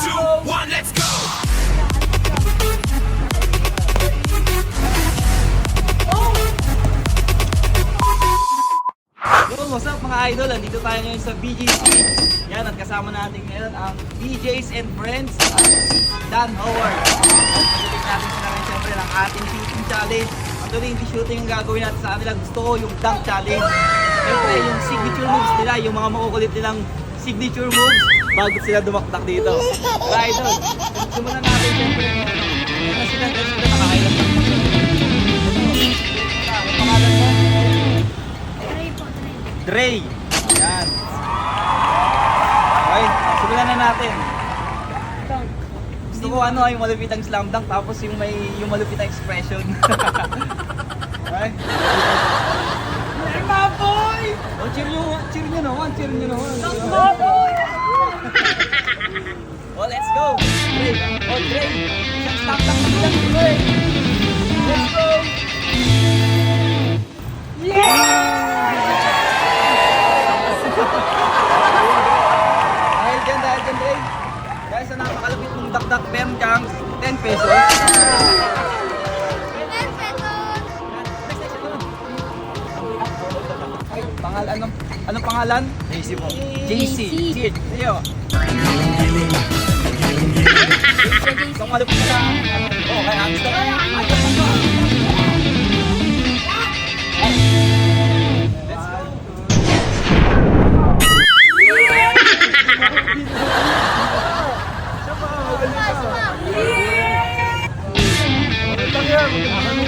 two, one, let's go! Yo, what's mga idol? Andito tayo ngayon sa BGC. Yan, at kasama natin ngayon ang BJs and Friends at Dan Howard. Pagdating natin sila ngayon siyempre ng ating shooting challenge. Actually, hindi shooting ang gagawin natin sa kanila. Gusto ko yung dunk challenge. Siyempre, yung signature moves nila, yung mga makukulit nilang signature moves bago sila dumaktak dito. Idol, simulan natin siyempre. Ano sila, sila, nakakailan lang. Ano pangalan mo? Dre. Yan. Okay, simulan na natin. Gusto ko ano, yung malupit ang slam dunk tapos yung may yung malupit ang expression. okay? Hey, my boy! Oh, cheer nyo, cheer nyo naman, cheer nyo naman. My boy! Oh, Dre! Isang slam dunk na lang, Dre! Let's go! Dahil dyan, dahil dyan, Dre. Guys, sa napakalapit mong dakdak Ben Kang, 10 pesos. Ay, pangalan, anong, anong pangalan? JC po. JC. Cheers. Iyo. Isang malupit na. Oh, kaya ang gusto. Ka. Magandang yan, magandang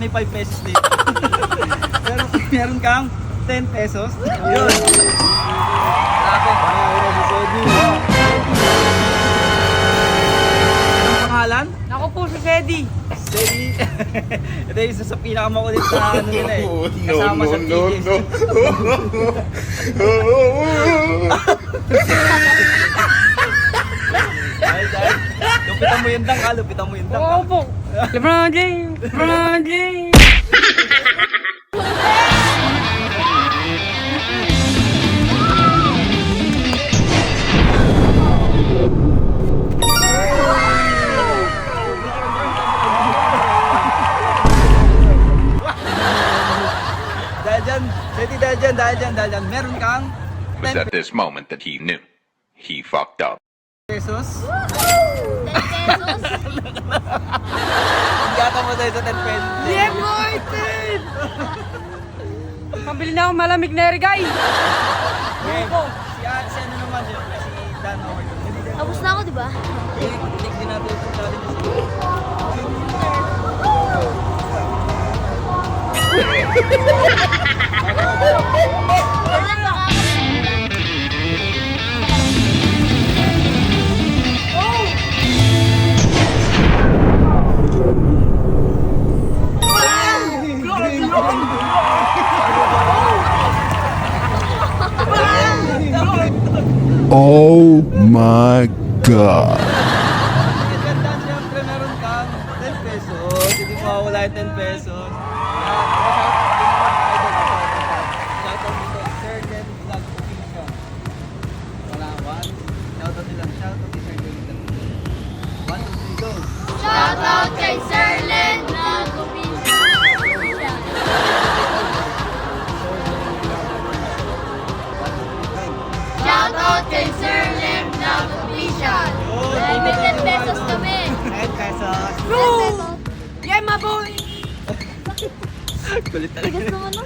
may 5 pesos dito? Pero meron kang 10 pesos. Yun. Grabe. Anong pangalan? Ako po si Sedi. Steady. Ito yung isa sa pinakamakulit na ano nila eh. no, Kasama no, sa no, no. Dahil, dahil. Lupitan mo yung dang, ha? Lupitan mo yung dang. Oo po. Lebron James. Lebron James. Dahil dyan, Steady dahil dyan, dahil dyan, dahil dyan. Meron kang It was at this moment that he knew. He fucked up. 10 pesos. Gata mo tayo sa 10 pesos. Yeah, Martin! Pambili na akong malamig na ergay. Okay. Si, ah, si ano naman, si, si Dan Howard. Tapos na ako, di ba? Tinig din natin yung challenge na si Wala baka Oh my god. Siyempre meron kang 10 pesos. Hindi mawawala yung 10 pesos. Kay Sir Len na kumisa. Dahil may 10 pesos kami. 10 pesos. No! Yeah, my boy! Kulit talaga. Tigas naman no?